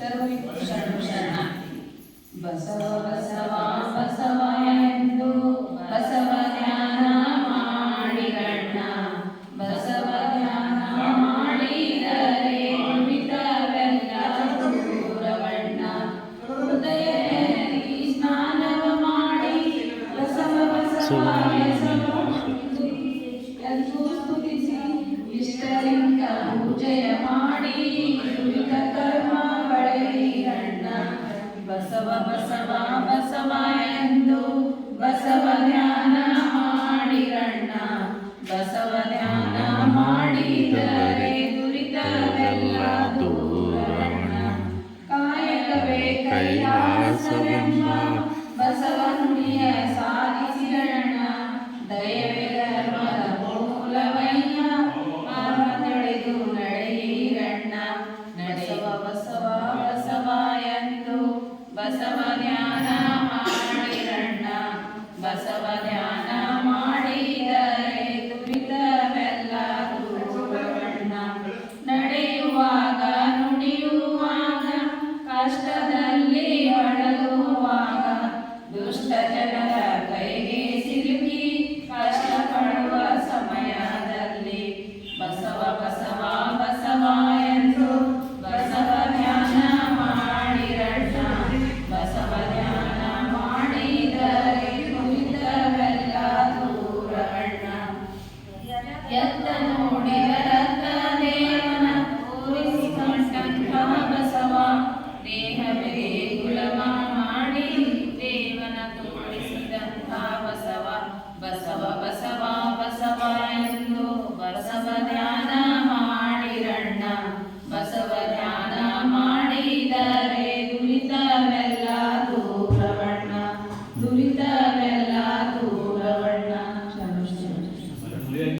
ಸರ್ವವಿಶ್ವಶರಣ ಬಸವ ಬಸವ ಬಸವ ಎಂದು ಬಸವ ಧ್ಯಾನ ಮಾಡಿರಣ್ಣ ಬಸವ ಧ್ಯಾನ ಮಾಡಿದರೆ ಮಿತವೆಲ್ಲ ದೂರವಣ್ಣ ಹೃದಯ ಸ್ನಾನವ ಮಾಡಿ ಬಸವ ಬಸವ ಬಸವ ಬಸವ ಬಸವ ಎಂದು ಬಸವ ಧ್ಯಾನ ಮಾಡಿರಣ್ಣ. ಬಸವ ಧ್ಯಾನ ಮಾಡಿದರೆ ದುರಿತವೆಲ್ಲ Terus, 单